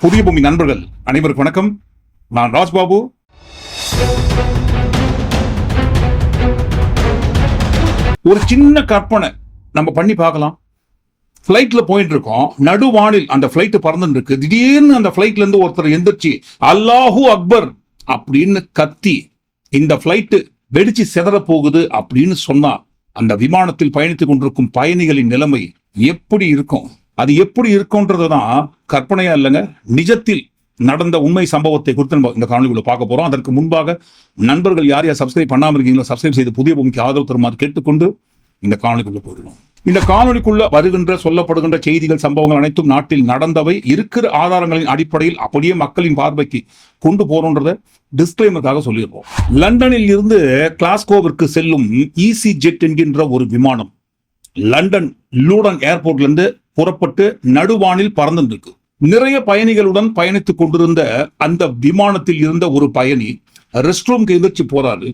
புதிய பூமி நண்பர்கள் அனைவருக்கும் வணக்கம். நான் ராஜ்பாபு. ஒரு சின்ன கற்பனை நம்ம பண்ணி பார்க்கலாம். ஃப்ளைட்ல போயிட்டு இருக்கோம் நடுவானில் அந்த ஃப்ளைட் பறந்துட்டு இருக்கு திடீர்னு அந்த ஃப்ளைட்ல இருந்து ஒருத்தர் எந்திரிச்சு அல்லாஹூ அக்பர் அப்படின்னு கத்தி இந்த ஃப்ளைட்டு வெடிச்சு செதற போகுது அப்படின்னு சொன்னா அந்த விமானத்தில் பயணித்துக் கொண்டிருக்கும் பயணிகளின் நிலைமை எப்படி இருக்கும்? அது எப்படி இருக்கும்ன்றது தான் கற்பனையா இல்லைங்க நிஜத்தில் நடந்த உண்மை சம்பவத்தை குறித்து நம்ம இந்த காணொலிகளை பார்க்க போறோம். அதற்கு முன்பாக நண்பர்கள் யார் யார் சப்ஸ்கிரைப் பண்ணாம இருக்கீங்களோ சப்ஸ்கிரைப் செய்து புதிய பூமிக்கு ஆதரவு தருமாறு கேட்டுக்கொண்டு இந்த காணொலிக்குள்ள போயிடுவோம் இந்த காணொலிக்குள்ள வருகின்ற சொல்லப்படுகின்ற செய்திகள் சம்பவங்கள் அனைத்தும் நாட்டில் நடந்தவை இருக்கிற ஆதாரங்களின் அடிப்படையில் அப்படியே மக்களின் பார்வைக்கு கொண்டு போறோன்றத டிஸ்கிளைமருக்காக சொல்லியிருப்போம் லண்டனில் இருந்து கிளாஸ்கோவிற்கு செல்லும் இசி ஜெட் என்கின்ற ஒரு விமானம் லண்டன் லூடன் ஏர்போர்ட்ல இருந்து புறப்பட்டு நடுவானில் பறந்துருக்கு நிறைய பயணிகளுடன் பயணித்துக் கொண்டிருந்த அந்த விமானத்தில் இருந்த ஒரு பயணி ரெஸ்ட் ரூம்க்கு எதிர்த்து போறாரு.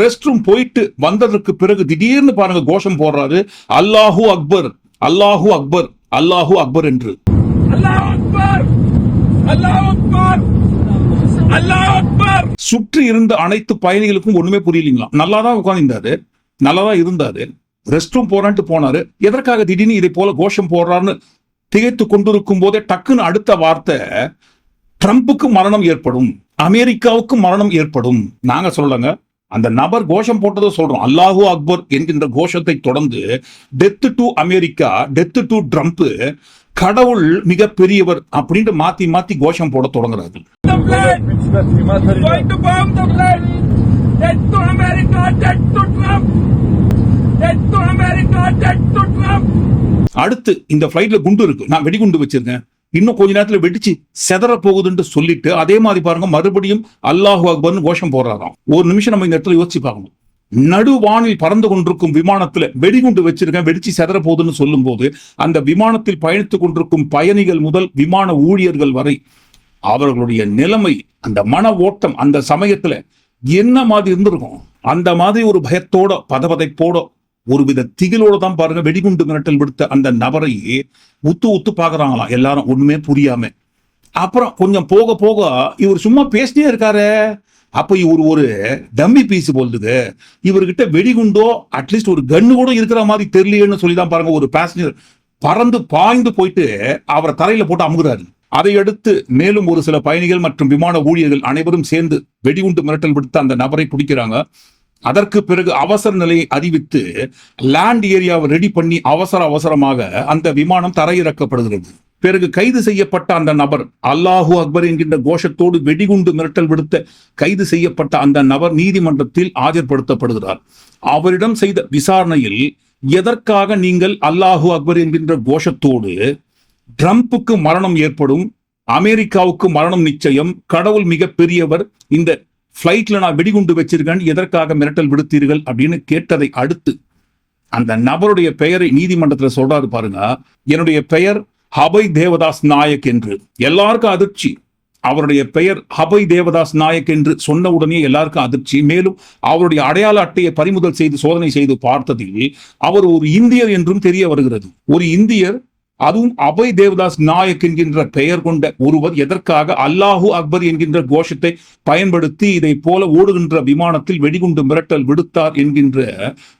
ரெஸ்ட் ரூம் போயிட்டு வந்ததற்கு பிறகு திடீர்னு பாருங்க கோஷம் போடுறாரு. அல்லாஹூ அக்பர் அல்லாஹூ அக்பர் அல்லாஹூ அக்பர் என்று. சுற்றி இருந்த அனைத்து பயணிகளுக்கும் ஒண்ணுமே புரியலீங்களாம். நல்லா தான் உட்கார்ந்திருந்தாரு நல்லா தான் இருந்தாரு. ரெஸ்ட் ரூம் போறான்ட்டு போனாரு. எதற்காக திடீர்னு இதை போல கோஷம் போடுறாருன்னு திகைத்து கொண்டிருக்கும் போதே டக்குன்னு அடுத்த வார்த்தை ட்ரம்ப்புக்கு மரணம் ஏற்படும் அமெரிக்காவுக்கு மரணம் ஏற்படும். நாங்க சொல்லலங்க. அந்த நபர் கோஷம் போட்டதை சொல்றோம். அல்லாஹூ அக்பர் என்கின்ற கோஷத்தை தொடர்ந்து death to America death to Trump கடவுள் மிக பெரியவர் அப்படின்ட்டு மாத்தி மாத்தி கோஷம் போட தொடங்குறாரு Death to America, death to Trump. Death to America, death to Trump. அடுத்து இந்த ஃபிளைட்ல குண்டு இருக்கு. நான் வெடிகுண்டு வச்சிருக்கேன். இன்னும் கொஞ்ச நேரத்துல வெடிச்சு செதற போகுதுன்னு சொல்லிட்டு அதே மாதிரி பாருங்க மறுபடியும் அல்லாஹு அக்பர்னு கோஷம் போடுறாராம். ஒரு நிமிஷம் நம்ம இந்த இடத்துல யோசிச்சு பார்க்கணும். நடுவானில் பறந்து கொண்டிருக்கும் விமானத்துல வெடிகுண்டு வச்சிருக்கேன் வெடிச்சு செதற போகுதுன்னு சொல்லும்போது அந்த விமானத்தில் பயணித்துக் கொண்டிருக்கும் பயணிகள் முதல் விமான ஊழியர்கள் வரை அவர்களுடைய நிலைமை அந்த மன ஓட்டம் அந்த சமயத்துல என்ன மாதிரி இருந்திருக்கும்? அந்த மாதிரி ஒரு பயத்தோட பதபதைப்போட ஒருவித திகிலோட தான் பாருங்க வெடிகுண்டு மிரட்டல் விடுத்த அந்த நபரை உத்து உத்து பாக்குறாங்களாம் எல்லாரும் ஒண்ணுமே புரியாம. அப்புறம் கொஞ்சம் போக போக இவர் சும்மா பேசிட்டே இருக்காரு. அப்ப இவர் ஒரு டம்மி பீஸ் போல்துது இவர்கிட்ட வெடிகுண்டோ அட்லீஸ்ட் ஒரு கன்னு கூட இருக்கிற மாதிரி தெரியலையேன்னு சொல்லி தான் பாருங்க ஒரு பேசஞ்சர் பறந்து பாய்ந்து போயிட்டு அவரை தரையில போட்டு அமுகுறாரு. அதையடுத்து மேலும் ஒரு சில பயணிகள் மற்றும் விமான ஊழியர்கள் அனைவரும் சேர்ந்து வெடிகுண்டு மிரட்டல் விடுத்த அந்த நபரை பிடிக்கிறாங்க. அதற்கு பிறகு அவசர நிலையை அறிவித்து லேண்ட் ஏரியாவை ரெடி பண்ணி அவசர அவசரமாக அந்த விமானம் தரையிறக்கப்படுகிறது. பிறகு கைது செய்யப்பட்ட அந்த நபர் அல்லாஹூ அக்பர் என்கின்ற கோஷத்தோடு வெடிகுண்டு மிரட்டல் விடுத்த கைது செய்யப்பட்ட அந்த நபர் நீதிமன்றத்தில் ஆஜர்படுத்தப்படுகிறார். அவரிடம் செய்த விசாரணையில் எதற்காக நீங்கள் அல்லாஹூ அக்பர் என்கின்ற கோஷத்தோடு ட்ரம்ப்புக்கு மரணம் ஏற்படும் அமெரிக்காவுக்கு மரணம் நிச்சயம் கடவுள் மிக பெரியவர் இந்த ஃப்ளைட்ல நான் வெடிகுண்டு வச்சிருக்கேன் எதற்காக மிரட்டல் விடுத்தீர்கள் அப்படின்னு கேட்டதை அடுத்து அந்த நபருடைய பெயரை நீதிமன்றத்தில் சொல்றாரு பாருங்க. என்னுடைய பெயர் ஹபை தேவதாஸ் நாயக் என்று. எல்லாருக்கும் அதிர்ச்சி. அவருடைய பெயர் ஹபை தேவதாஸ் நாயக் என்று சொன்ன உடனே எல்லாருக்கும் அதிர்ச்சி. மேலும் அவருடைய அடையாள அட்டையை பறிமுதல் செய்து சோதனை செய்து பார்த்ததில் அவர் ஒரு இந்தியர் என்றும் தெரிய வருகிறது. ஒரு இந்தியர் அதுவும் அபய் தேவதாஸ் நாயக் என்கின்ற பெயர் கொண்ட ஒருவர் எதற்காக அல்லாஹூ அக்பர் என்கின்ற கோஷத்தை பயன்படுத்தி இதை போல ஓடுகின்ற விமானத்தில் வெடிகுண்டு மிரட்டல் விடுத்தார் என்கின்ற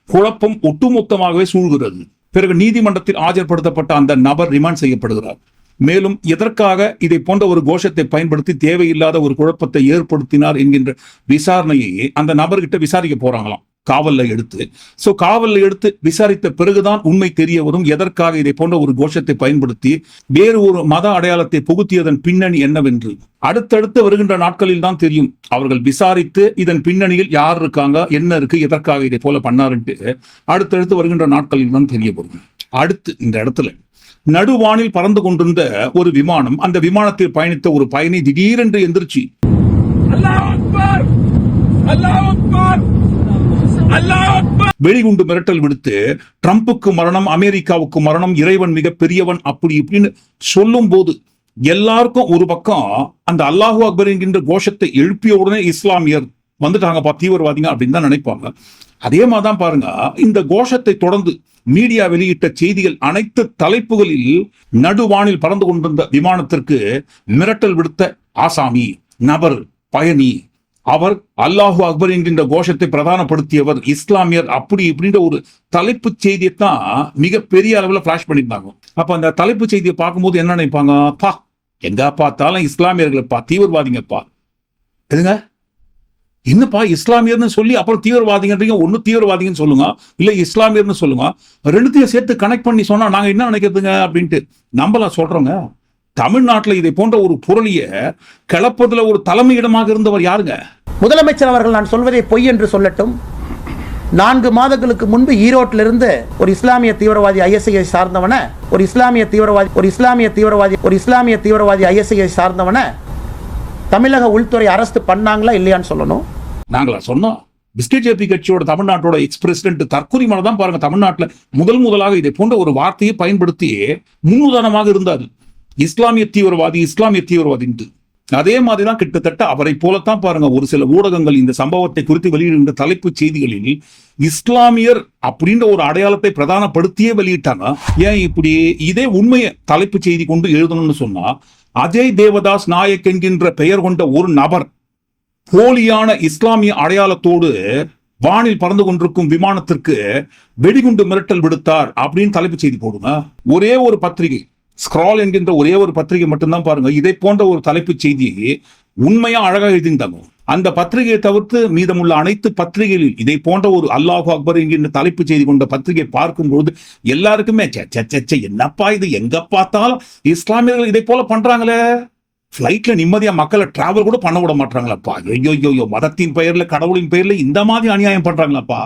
குழப்பம் ஒட்டுமொத்தமாகவே சூழ்கிறது. பிறகு நீதிமன்றத்தில் ஆஜர்படுத்தப்பட்ட அந்த நபர் ரிமாண்ட் செய்யப்படுகிறார். மேலும் எதற்காக இதை போன்ற ஒரு கோஷத்தை பயன்படுத்தி தேவையில்லாத ஒரு குழப்பத்தை ஏற்படுத்தினார் என்கின்ற விசாரணையை அந்த நபர்கிட்ட விசாரிக்க போறாங்களாம். காவல்ல எடுத்து. சோ காவல்ல எடுத்து விசாரித்த பிறகுதான் உண்மை தெரிய வரும் எதற்காக இதை போன்ற ஒரு கோஷத்தை பயன்படுத்தி வேறு ஒரு மத அடையாளத்தை புகுத்தியதன் பின்னணி என்னவென்று. அடுத்தடுத்து வருகின்ற நாட்களில் தான் தெரியும். அவர்கள் விசாரித்து இதன் பின்னணியில் யார் இருக்காங்க என்ன இருக்கு எதற்காக இதை போல பண்ணாருன்ட்டு அடுத்தடுத்து வருகின்ற நாட்களில் தான் தெரிய வரும் அடுத்து இந்த இடத்துல நடுவானில் பறந்து கொண்டிருந்த ஒரு விமானம் அந்த விமானத்தில் பயணித்த ஒரு பயணி திடீரென்று எந்திரிச்சு அல்லாஹ் அக்பர் அல்லாஹ் அக்பர்! அல்லாஹ் அக்பர்! வெடிகுண்டு மிரட்டல் விடுத்து ட்ரம்புக்கு மரணம் அமெரிக்காவுக்கு மரணம் இறைவன் மிக பெரியவன் அப்படி இப்படின்னு சொல்லும் போது எல்லாருக்கும் ஒரு பக்கம் அந்த அல்லாஹு அக்பர் என்கின்ற கோஷத்தை எழுப்பிய உடனே இஸ்லாமியர் வந்துட்டாங்கப்பா தீவிரவாதிங்க அப்படின்னு தான் நினைப்பாங்க. அதே மாதிரி தான் பாருங்க இந்த கோஷத்தை தொடர்ந்து மீடியா வெளியிட்ட செய்திகள் அனைத்து தலைப்புகளில் நடுவானில் பறந்து கொண்டிருந்த விமானத்திற்கு மிரட்டல் விடுத்த ஆசாமி நபர் பயணி அவர் அல்லாஹு அக்பர் என்கின்ற கோஷத்தை பிரதானப்படுத்தியவர் இஸ்லாமியர் அப்படி இப்படின்ற ஒரு தலைப்பு செய்தியை தான் மிக பெரிய அளவில் ஃபிளாஷ் பண்ணியிருந்தாங்க. அப்ப அந்த தலைப்பு செய்தியை பார்க்கும்போது என்ன நினைப்பாங்க? பா எங்க பார்த்தாலும் இஸ்லாமியர்களைப்பா தீவிரவாதிங்கப்பா. எதுங்க? என்னப்பா இஸ்லாமியர்னு சொல்லி அப்புறம் தீவிரவாதிங்கன்றீங்க ஒன்று தீவிரவாதிங்கன்னு சொல்லுங்க இல்ல இஸ்லாமியர்னு சொல்லுங்க ரெண்டுத்தையும் சேர்த்து கனெக்ட் பண்ணி சொன்னா நாங்க என்ன நினைக்கிறதுங்க? அப்படின்ட்டு. நம்மளா சொல்றோங்க. தமிழ்நாட்டுல இதை போன்ற ஒரு புரளிய கிளப்பதுல ஒரு தலைமையிடமாக இருந்தவர் யாருங்க? முதலமைச்சர் அவர்கள் நான் சொல்வதை பொய் என்று சொல்லட்டும். நான்கு மாதங்களுக்கு முன்பு ஈரோட்டிலிருந்து ஒரு இஸ்லாமிய தீவிரவாதி ஐஎஸ்ஐயை சார்ந்தவன ஒரு இஸ்லாமிய தீவிரவாதி ஒரு இஸ்லாமிய தீவிரவாதி ஒரு இஸ்லாமிய தீவிரவாதி ஐஎஸ்ஐயை சார்ந்தவன தமிழக உள்துறை அரஸ்ட் பண்ணாங்களா இல்லையான்னு சொல்லணும். நாங்களா சொன்னோம். பிஸ்கெட் ஜேபி கட்சியோட தமிழ்நாட்டோட எக்ஸ் பிரசிடென்ட் தற்கொலை மலை தான் பாருங்க தமிழ்நாட்டுல முதல் முதலாக இதை போன்ற ஒரு வார்த்தையை பயன்படுத்தி முன்னுதாரணமாக இருந்தார். இஸ்லாமிய தீவிரவாதி இஸ்லாமிய தீவிரவாதின்ட்டு. அதே மாதிரிதான் கிட்டத்தட்ட அவரை போலத்தான் பாருங்க ஒரு சில ஊடகங்கள் இந்த சம்பவத்தை குறித்து வெளியிடுகின்ற தலைப்பு செய்திகளில் இஸ்லாமியர் அப்படின்ற ஒரு அடையாளத்தை பிரதானப்படுத்தியே வெளியிட்டாங்க. ஏன் இப்படி? இதே உண்மையை தலைப்பு செய்தி கொண்டு எழுதணும்னு சொன்னா அஜய் தேவதாஸ் நாயக் என்கின்ற பெயர் கொண்ட ஒரு நபர் போலியான இஸ்லாமிய அடையாளத்தோடு வானில் பறந்து கொண்டிருக்கும் விமானத்திற்கு வெடிகுண்டு மிரட்டல் விடுத்தார் அப்படின்னு தலைப்பு செய்தி போடுங்க. ஒரே ஒரு பத்திரிகை ஸ்க்ரால் என்கின்ற ஒரே ஒரு பத்திரிகை மட்டும்தான் பாருங்க. இதை போன்ற ஒரு தலைப்புச் செய்தி உண்மையா அழகாக எழுதியிருந்தாங்க. அந்த பத்திரிகையை தவிர்த்து மீதமுள்ள அனைத்து பத்திரிகைகளில் இதை போன்ற ஒரு அல்லாஹ் அக்பர் என்கின்ற தலைப்பு செய்தி கொண்ட பத்திரிகை பார்க்கும்போது எல்லாருக்குமே என்னப்பா இது? எங்க பார்த்தாலும் இஸ்லாமியர்கள் இதை போல பண்றாங்களே? ஃப்ளைட்ல நிம்மதியா மக்களை டிராவல் கூட பண்ண விட மாட்டாங்களாப்பா ஐயோ மதத்தின் பெயர்ல கடவுளின் பெயர்ல இந்த மாதிரி அநியாயம் பண்றாங்களாப்பா.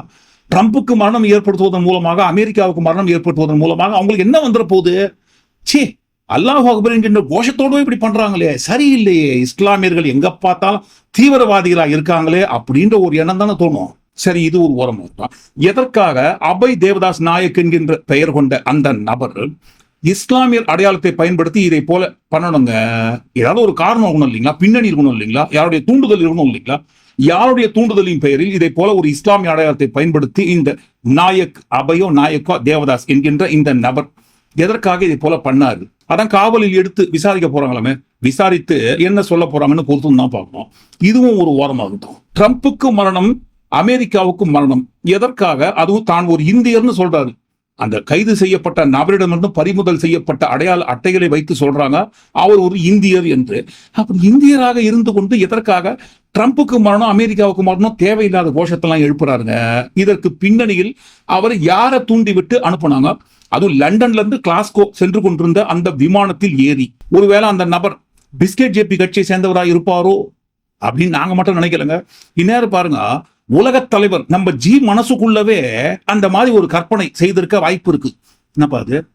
ட்ரம்புக்கு மரணம் ஏற்படுத்துவதன் மூலமாக அமெரிக்காவுக்கு மரணம் ஏற்படுத்துவதன் மூலமாக அவங்களுக்கு என்ன வந்துட போகுது? சே அல்லாஹ் அக்பர் என்கின்ற கோஷத்தோடு இப்படி பண்றாங்களே. சரியில்லையே இஸ்லாமியர்கள் எங்க பார்த்தாலும் தீவிரவாதிகளா இருக்காங்களே அப்படின்ற ஒரு எண்ணம் தானே தோணும். சரி இது ஒரு ஓரம் எதற்காக அபய் தேவதாஸ் நாயக் என்கின்ற பெயர் கொண்ட அந்த நபர் இஸ்லாமியர் அடையாளத்தை பயன்படுத்தி இதை போல பண்ணணுங்க? ஏதாவது ஒரு காரணம் இருக்கணும் இல்லைங்களா? பின்னணி இருக்கணும் இல்லைங்களா? யாருடைய தூண்டுதல் இருக்கணும் இல்லைங்களா? யாருடைய தூண்டுதலின் பெயரில் இதை போல ஒரு இஸ்லாமிய அடையாளத்தை பயன்படுத்தி இந்த நாயக் அபயோ நாயக்கோ தேவதாஸ் என்கின்ற இந்த நபர் எதற்காக இதை போல பண்ணாரு? அதான் காவலில் எடுத்து விசாரிக்க போறாங்களாமே. விசாரித்து என்ன சொல்ல போறாங்கன்னு பொறுத்து தான் பார்க்கணும். இதுவும் ஒரு ஓரமாகட்டும். ட்ரம்ப்புக்கு மரணம் அமெரிக்காவுக்கும் மரணம். எதற்காக? அதுவும் தான் ஒரு இந்தியர்னு சொல்றாரு. அந்த கைது செய்யப்பட்ட நபரிடமிருந்து பறிமுதல் செய்யப்பட்ட அடையாள அட்டைகளை வைத்து சொல்றாங்க. அவர் ஒரு இந்தியர் என்று. அப்படி இந்தியராக இருந்து கொண்டு எதற்காக? ட்ரம்ப்புக்கு மரணம் அமெரிக்காவுக்கு மரணம் தேவையில்லாத கோஷத்தெல்லாம் எழுப்புறாருங்க. இதற்கு பின்னணியில் அவர் யாரை தூண்டி விட்டு அனுப்புனாங்க? அதுவும் லண்டன்ல இருந்து கிளாஸ்கோ சென்று கொண்டிருந்த அந்த விமானத்தில் ஏறி ஒருவேளை அந்த நபர் பிஸ்கெட் ஜேபி கட்சியை சேர்ந்தவராக இருப்பாரோ அப்படின்னு நாங்க மட்டும் நினைக்கலங்க. இந்நேரம் பாருங்க உலக தலைவர் நம்ம ஜி மனசுக்குள்ளவே அந்த மாதிரி ஒரு கற்பனை செய்திருக்க வாய்ப்பு இருக்கு. என்னப்பா அது?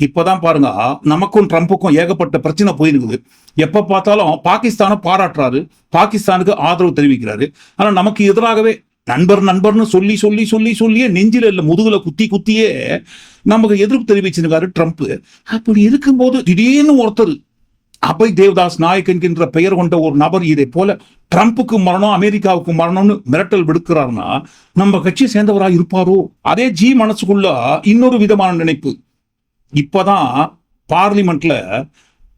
இப்பதான் பாருங்க நமக்கும் ட்ரம்ப்புக்கும் ஏகப்பட்ட பிரச்சனை போயிருக்குது. எப்ப பார்த்தாலும் பாகிஸ்தானை பாராட்டுறாரு. பாகிஸ்தானுக்கு ஆதரவு தெரிவிக்கிறாரு. ஆனா நமக்கு எதிராகவே நண்பர் நண்பர்னு சொல்லி சொல்லி சொல்லி சொல்லியே நெஞ்சில இல்ல முதுகுல குத்தி குத்தியே நமக்கு எதிர்ப்பு தெரிவிச்சிருக்காரு ட்ரம்ப். அப்படி இருக்கும்போது திடீர்னு ஒருத்தர் அபய் தேவதாஸ் நாயக் என்கின்ற பெயர் கொண்ட ஒரு நபர் இதை போல ட்ரம்ப்புக்கு மரணம் அமெரிக்காவுக்கு மரணம்னு மிரட்டல் விடுக்கிறார்னா நம்ம கட்சியை சேர்ந்தவராக இருப்பாரோ? அதே ஜி மனசுக்குள்ள இன்னொரு விதமான நினைப்பு. இப்பதான் பார்லிமெண்ட்ல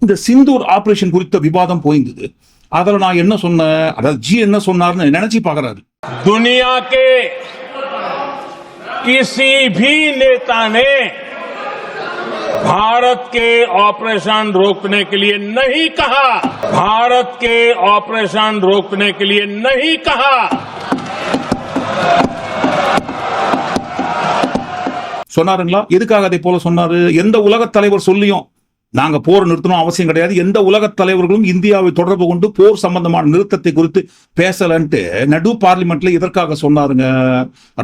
இந்த சிந்தூர் ஆபரேஷன் குறித்த விவாதம் போயிருந்தது அதில் நான் என்ன சொன்னேன்? அதாவது ஜி என்ன சொன்னார்னு நினைச்சு பார்க்கறாரு. दुनिया के किसी भी नेता ने भारत के ऑपरेशन रोकने के लिए नहीं कहा भारत के ऑपरेशन रोकने के लिए नहीं कहा சொன்னாருங்களா எதுக்காக அதை போல சொன்னாரு எந்த உலகத் தலைவர் சொல்லியும் நாங்க போர் நிறுத்தணும் அவசியம் கிடையாது எந்த உலகத் தலைவர்களும் இந்தியாவை தொடர்பு கொண்டு போர் சம்பந்தமான நிறுத்தத்தை குறித்து பேசலன்ட்டு நடு பார்லிமெண்ட்ல இதற்காக சொன்னாருங்க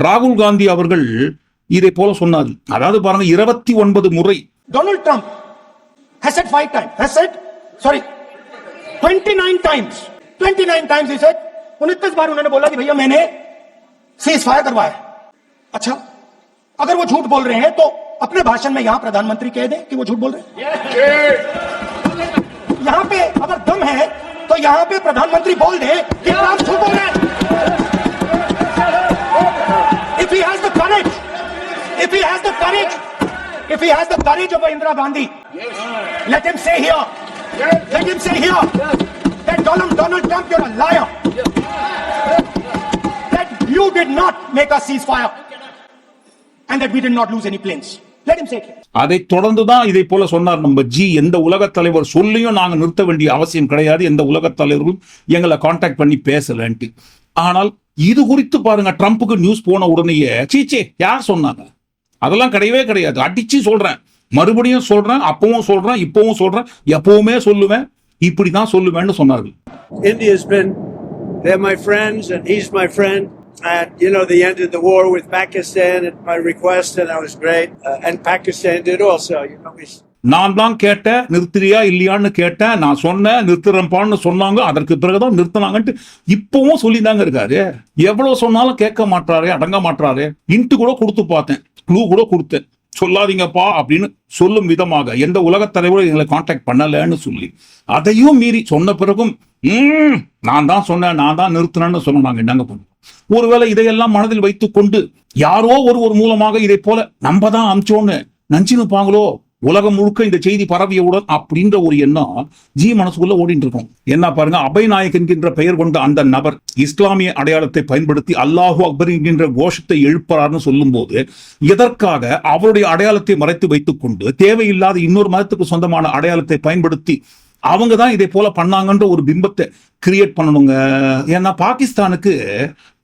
ராகுல் காந்தி அவர்கள் இதை போல சொன்னாரு அதாவது பாருங்க இருபத்தி ஒன்பது முறை Donald Trump has said five times, has said, sorry, 29 times, 29 times he said, उनतीस बार उन्होंने बोला कि भैया मैंने सीज फायर करवाया अच्छा अगर वो झूठ बोल रहे हैं तो अपने भाषण में यहाँ प्रधानमंत्री कह दे कि वो झूठ बोल रहे यहाँ पे अगर दम है तो यहाँ पे प्रधानमंत्री बोल दे कि राम झूठ बोल रहे हैं। If he has the courage if he has the courage if he has the courage of Indira Gandhi let him say here let him say here that Donald Donald Trump you are a liar that you did not make a ceasefire and that we did not lose any planes. Let him say it. அதை தொடர்ந்துதான் இதை போல சொன்னார் நம்ம G. எந்த உலகத் தலைவர் சொல்லியும் நாங்க நிறுத்த வேண்டிய அவசியம் கிடையாது. எந்த உலகத் தலைவர்களும் எங்களை காண்டாக்ட் பண்ணி பேசலன்ட்டு. ஆனால் இது குறித்து பாருங்க ட்ரம்ப்புக்கு நியூஸ் போன உடனேயே சீச்சே யார் சொன்னாங்க? அதெல்லாம் கிடையவே கிடையாது. அடிச்சு சொல்றேன். மறுபடியும் சொல்றேன் அப்பவும் சொல்றேன் இப்பவும் சொல்றேன் எப்பவுமே சொல்லுவேன் இப்படிதான் சொல்லுவேன்னு சொன்னார்கள். India's been, they're my friends, and he's my friend. And, you know, they ended the war with Pakistan at my request, and that was great. Uh, and Pakistan did also, you know. We, நான் தான் கேட்டேன் நிறுத்துறியா இல்லையான்னு கேட்டேன் நான் சொன்னேன் நிறுத்துறேன்ப்பான்னு சொன்னாங்க அதற்கு பிறகுதான் நிறுத்தினாங்கன்ட்டு இப்பவும் சொல்லிதாங்க இருக்காரு எவ்வளவு சொன்னாலும் கேட்க மாட்டாரு அடங்க மாட்டாரு இன்ட்டு கூட கொடுத்து பார்த்தேன் க்ளூ கூட கொடுத்தேன் சொல்லாதீங்கப்பா அப்படின்னு சொல்லும் விதமாக எந்த உலகத் தலைவரும் எங்களை காண்டாக்ட் பண்ணலன்னு சொல்லி அதையும் மீறி சொன்ன பிறகும் "ம், நான் தான் சொன்னேன் நான் தான் நிறுத்தினேன்னு சொன்ன நாங்கள் என்னங்க பண்ணுவோம்? ஒருவேளை இதையெல்லாம் மனதில் வைத்துக்கொண்டு யாரோ யாரோ ஒருவர் மூலமாக இதை போல நம்ம தான் அமிச்சோன்னு நஞ்சினுப்பாங்களோ? உலகம் முழுக்க இந்த செய்தி பரவியவுடன் அப்படின்ற ஒரு எண்ணம் ஜி மனசுக்குள்ள ஓடிட்டு இருக்கும் என்ன பாருங்க அபய்நாயக் என்கின்ற பெயர் கொண்ட அந்த நபர் இஸ்லாமிய அடையாளத்தை பயன்படுத்தி அல்லாஹு அக்பர் என்கின்ற கோஷத்தை எழுப்புறார்னு சொல்லும்போது எதற்காக அவருடைய அடையாளத்தை மறைத்து வைத்துக் கொண்டு தேவையில்லாத இன்னொரு மதத்துக்கு சொந்தமான அடையாளத்தை பயன்படுத்தி அவங்க தான் இதை போல பண்ணாங்கன்ற ஒரு பிம்பத்தை கிரியேட் பண்ணணுங்க. ஏன்னா பாகிஸ்தானுக்கு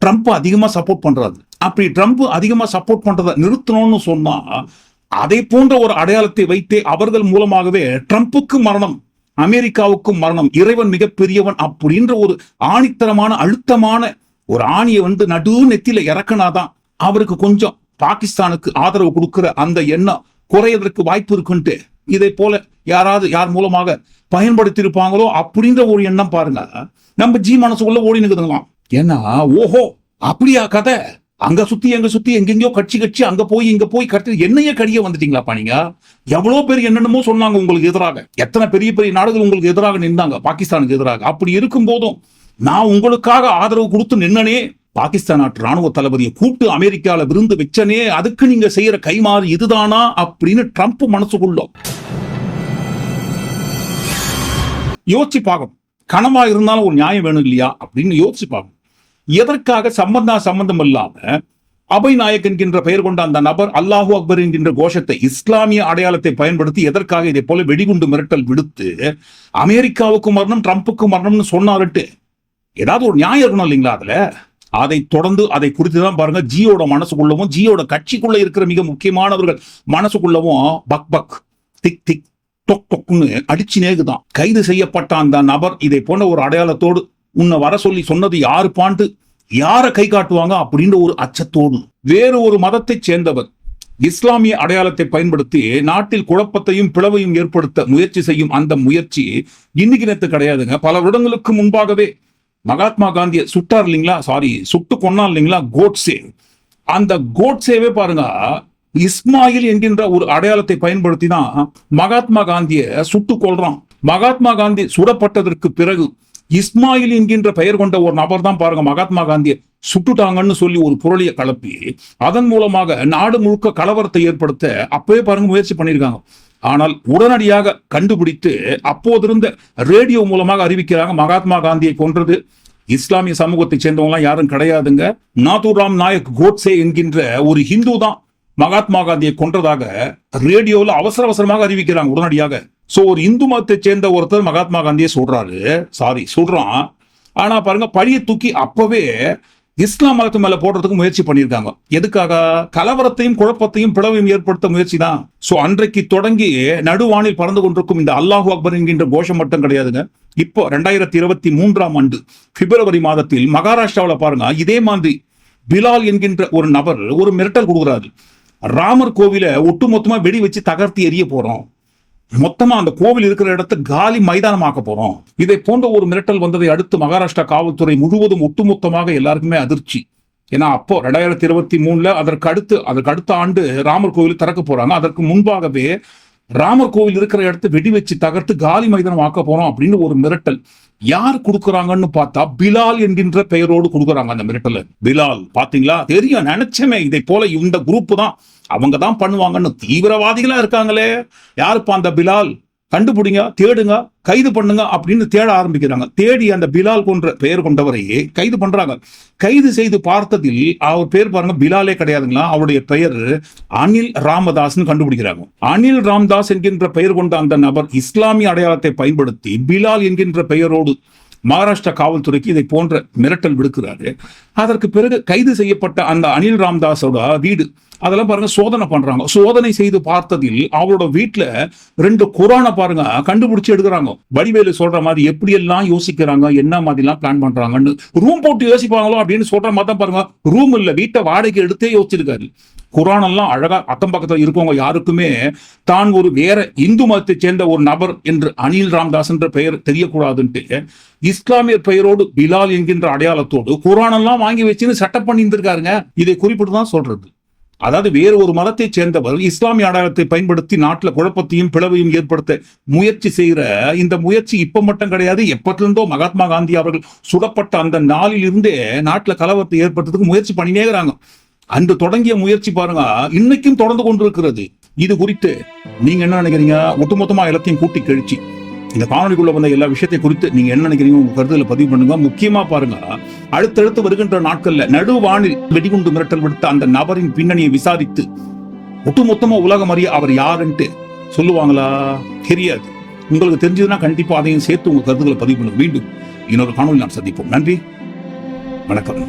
ட்ரம்ப் அதிகமா சப்போர்ட் பண்றாரு. அப்படி ட்ரம்ப் அதிகமா சப்போர்ட் பண்றதை நிறுத்தணும்னு சொன்னா அதை போன்ற ஒரு அடையாளத்தை வைத்தே அவர்கள் மூலமாகவே ட்ரம்ப்புக்கு மரணம் அமெரிக்காவுக்கும் மரணம் இறைவன் மிகப்பெரியவன் அப்படின்ற ஒரு ஆணித்தரமான அழுத்தமான ஒரு ஆணியை வந்து நடு நெத்தியில இறக்குனாதான் அவருக்கு கொஞ்சம் பாகிஸ்தானுக்கு ஆதரவு கொடுக்கிற அந்த எண்ணம் குறையதற்கு வாய்ப்பு இருக்குன்ட்டு. இதை போல யாராவது யார் மூலமாக பயன்படுத்தி இருப்பாங்களோ அப்படின்ற ஒரு எண்ணம் பாருங்க. நம்ம ஜி மனசுக்குள்ள ஓடி நிற்குதுங்களாம் ஏன்னா ஓஹோ அப்படியா கதை? அங்க சுத்தி அங்க சுத்தி எங்கெங்கயோ கட்சி கட்சி அங்க போய் இங்க போய் கட்சி என்னையே கடிய வந்துட்டீங்களாப்பா நீங்க எவ்வளவு பேர் என்னென்னமோ சொன்னாங்க உங்களுக்கு எதிராக. எத்தனை பெரிய பெரிய நாடுகள் உங்களுக்கு எதிராக நின்றாங்க பாகிஸ்தானுக்கு எதிராக. அப்படி இருக்கும் போதும் நான் உங்களுக்காக ஆதரவு கொடுத்து நின்னனே பாகிஸ்தான் நாட்டு ராணுவ தளபதியை கூப்பிட்டு அமெரிக்கால விருந்து வச்சனே அதுக்கு நீங்க செய்யற கைமாறு இதுதானா அப்படின்னு ட்ரம்ப் மனசுக்குள்ள யோசிச்சு பார்க்கணும். கனவா இருந்தாலும் ஒரு நியாயம் வேணும் இல்லையா அப்படின்னு யோசிச்சு பார்க்கணும். எதற்காக சம்பந்தா சம்பந்தம் இல்லாம அபய் நாயக் என்கின்ற பெயர் கொண்ட அந்த நபர் அல்லாஹூ அக்பர் என்கின்ற கோஷத்தை இஸ்லாமிய அடையாளத்தை பயன்படுத்தி எதற்காக இதை போல வெடிகுண்டு மிரட்டல் விடுத்து அமெரிக்காவுக்கும் மரணம் ட்ரம்ப்புக்கும் மரணம்னு சொன்னாருட்டு. ஏதாவது ஒரு நியாயம் இருக்கணும் இல்லைங்களா அதுல? அதை தொடர்ந்து அதை குறித்து தான் பாருங்க. ஜியோட மனசுக்குள்ளவும் ஜியோட கட்சிக்குள்ள இருக்கிற மிக முக்கியமானவர்கள் மனசுக்குள்ளவும் பக் பக் திக் திக் டொக் டொக்னு அடிச்சு நேகுதான். கைது செய்யப்பட்ட அந்த நபர் இதை போன்ற ஒரு அடையாளத்தோடு உன்னை வர சொல்லி சொன்னது யாரு பாண்டு? யாரை கை காட்டுவாங்க அப்படின்ற ஒரு அச்சத்தோடு. வேறு ஒரு மதத்தைச் சேர்ந்தவர் இஸ்லாமிய அடையாளத்தை பயன்படுத்தி நாட்டில் குழப்பத்தையும் பிளவையும் ஏற்படுத்த முயற்சி செய்யும் அந்த முயற்சி இன்னைக்கு நேத்து கிடையாதுங்க. பல வருடங்களுக்கு முன்பாகவே மகாத்மா காந்தியை சுட்டார் இல்லைங்களா? சாரி சுட்டு கொன்னார் இல்லைங்களா? கோட்ஸே. அந்த கோட்ஸேவே பாருங்க இஸ்மாயில் என்கின்ற ஒரு அடையாளத்தை பயன்படுத்தி தான் மகாத்மா காந்தியை சுட்டு கொள்றான் மகாத்மா காந்தி சுடப்பட்டதற்கு பிறகு இஸ்மாயில் என்கின்ற பெயர் கொண்ட ஒரு நபர் தான் பாருங்க மகாத்மா காந்தியை சுட்டுட்டாங்கன்னு சொல்லி ஒரு புரளியை கலப்பி அதன் மூலமாக நாடு முழுக்க கலவரத்தை ஏற்படுத்த அப்பவே பாருங்க முயற்சி பண்ணியிருக்காங்க. ஆனால் உடனடியாக கண்டுபிடித்து அப்போதிருந்த ரேடியோ மூலமாக அறிவிக்கிறாங்க மகாத்மா காந்தியை கொன்றது. இஸ்லாமிய சமூகத்தை சேர்ந்தவங்களாம் யாரும் கிடையாதுங்க. நாதுராம் நாயக் கோட்ஸே என்கின்ற ஒரு ஹிந்து தான் மகாத்மா காந்தியை கொன்றதாக ரேடியோவில் அவசர அவசரமாக அறிவிக்கிறாங்க உடனடியாக. சோ ஒரு இந்து மதத்தை சேர்ந்த ஒருத்தர் மகாத்மா காந்தியை சொல்றாரு. சாரி சொல்றான். ஆனா பாருங்க பழியை தூக்கி அப்பவே இஸ்லாம் மதத்து மேல போடுறதுக்கு முயற்சி பண்ணியிருக்காங்க. எதுக்காக? கலவரத்தையும் குழப்பத்தையும் பிளவையும் ஏற்படுத்த முயற்சி தான். சோ அன்றைக்கு தொடங்கி நடுவானில் பறந்து கொண்டிருக்கும் இந்த அல்லாஹு அக்பர் என்கின்ற கோஷம் மட்டும் கிடையாதுங்க. இப்போ ரெண்டாயிரத்தி இருபத்தி மூன்றாம் ஆண்டு பிப்ரவரி மாதத்தில் மகாராஷ்டிராவில் பாருங்க இதே மாதிரி பிலால் என்கின்ற ஒரு நபர் ஒரு மிரட்டல் கொடுக்குறாரு. ராமர் கோவில ஒட்டுமொத்தமா வெடி வச்சு தகர்த்து எரிய போறோம். மொத்தமா அந்த கோவில் இருக்கிற இடத்த காலி மைதானமாக்க போறோம். இதை போன்ற ஒரு மிரட்டல் வந்ததை அடுத்து மகாராஷ்டிரா காவல்துறை முழுவதும் ஒட்டுமொத்தமாக எல்லாருக்குமே அதிர்ச்சி. ஏன்னா அப்போ ரெண்டாயிரத்தி இருபத்தி மூணுல அதற்கு அடுத்து அதற்கு அடுத்த ஆண்டு ராமர் கோவில் திறக்க போறாங்க. அதற்கு முன்பாகவே ராமர் கோவில் இருக்கிற இடத்த வெடி வச்சு தகர்த்து காலி மைதானம் ஆக்க போறோம் அப்படின்னு ஒரு மிரட்டல். யார் கொடுக்குறாங்கன்னு பார்த்தா பிலால் என்கின்ற பெயரோடு கொடுக்குறாங்க அந்த மிரட்டல. பிலால் பாத்தீங்களா தெரியும் நினைச்சமே. இதை போல இந்த குரூப் தான். அவங்க தான் பண்ணுவாங்கன்னு தீவிரவாதிகளா இருக்காங்களே. யாருப்பா அந்த பிலால்? கண்டுபிடிங்க தேடுங்க கைது பண்ணுங்க அப்படின்னு தேட ஆரம்பிக்கிறாங்க. தேடி அந்த பிலால் போன்ற பெயர் கொண்டவரையே கைது பண்றாங்க. கைது செய்து பார்த்ததில் அவர் பேர் பாருங்க பிலாலே கிடையாதுங்களா? அவருடைய பெயர் அனில் ராமதாஸ்னு கண்டுபிடிக்கிறாங்க. அனில் ராம்தாஸ் என்கின்ற பெயர் கொண்ட அந்த நபர் இஸ்லாமிய அடையாளத்தை பயன்படுத்தி பிலால் என்கின்ற பெயரோடு மகாராஷ்டிரா காவல்துறைக்கு இதை போன்ற மிரட்டல் விடுக்கிறாரு. அதற்கு பிறகு கைது செய்யப்பட்ட அந்த அனில் ராம்தாஸோட வீடு அதெல்லாம் பாருங்க சோதனை பண்றாங்க. சோதனை செய்து பார்த்ததில் அவரோட வீட்டுல ரெண்டு குரானை பாருங்க கண்டுபிடிச்சு எடுக்கிறாங்க. வடிவேலு சொல்ற மாதிரி எப்படி எல்லாம் யோசிக்கிறாங்க என்ன மாதிரி எல்லாம் பிளான் பண்றாங்கன்னு. ரூம் போட்டு யோசிப்பாங்களோ அப்படின்னு சொல்ற மாதிரி தான் பாருங்க ரூம் இல்ல வீட்டை வாடகை எடுத்தே யோசிச்சிருக்காரு. குரான் எல்லாம் அழகா அக்கம் பக்கத்துல இருக்கவங்க யாருக்குமே தான் ஒரு வேற இந்து மதத்தை சேர்ந்த ஒரு நபர் என்று அனில் ராம்தாஸ் என்ற பெயர் தெரியக்கூடாதுன்ட்டு இஸ்லாமியர் பெயரோடு பிலால் என்கின்ற அடையாளத்தோடு குரான் எல்லாம் வாங்கி வச்சுன்னு சட்டம் பண்ணி இருந்திருக்காருங்க இதை குறிப்பிட்டு தான் சொல்றது. அதாவது வேறு ஒரு மதத்தை சேர்ந்தவர் இஸ்லாமிய அடையாளத்தை பயன்படுத்தி நாட்டுல குழப்பத்தையும் பிளவையும் ஏற்படுத்த முயற்சி செய்யற இந்த முயற்சி இப்ப மட்டும் கிடையாது. எப்பத்திலிருந்தோ மகாத்மா காந்தி அவர்கள் சுடப்பட்ட அந்த நாளில் இருந்தே நாட்டுல கலவரத்தை ஏற்படுத்துறதுக்கு முயற்சி பண்ணினே இருக்கிறாங்க. அன்று தொடங்கிய முயற்சி பாருங்க இன்னைக்கும் தொடர்ந்து கொண்டிருக்கிறது. இது குறித்து நீங்க என்ன நினைக்கிறீங்க? ஒட்டுமொத்தமா எல்லாத்தையும் கூட்டி கழிச்சு. இந்த காணொலிக்குள்ள வந்த எல்லா விஷயத்தை குறித்து நீங்க என்ன நினைக்கிறீங்க உங்க கருத்துல பதிவு பண்ணுங்க. முக்கியமா பாருங்க அடுத்தடுத்து வருகின்ற நாட்கள்ல நடுவானில் வெடிகுண்டு மிரட்டல் விடுத்த அந்த நபரின் பின்னணியை விசாரித்து ஒட்டுமொத்தமா உலகம் அறிய அவர் யாருன்ட்டு சொல்லுவாங்களா? தெரியாது. உங்களுக்கு தெரிஞ்சதுன்னா கண்டிப்பா அதையும் சேர்த்து உங்க கருத்துக்களை பதிவு பண்ணுங்க. மீண்டும் இன்னொரு காணொலி நாம் சந்திப்போம். நன்றி. வணக்கம்.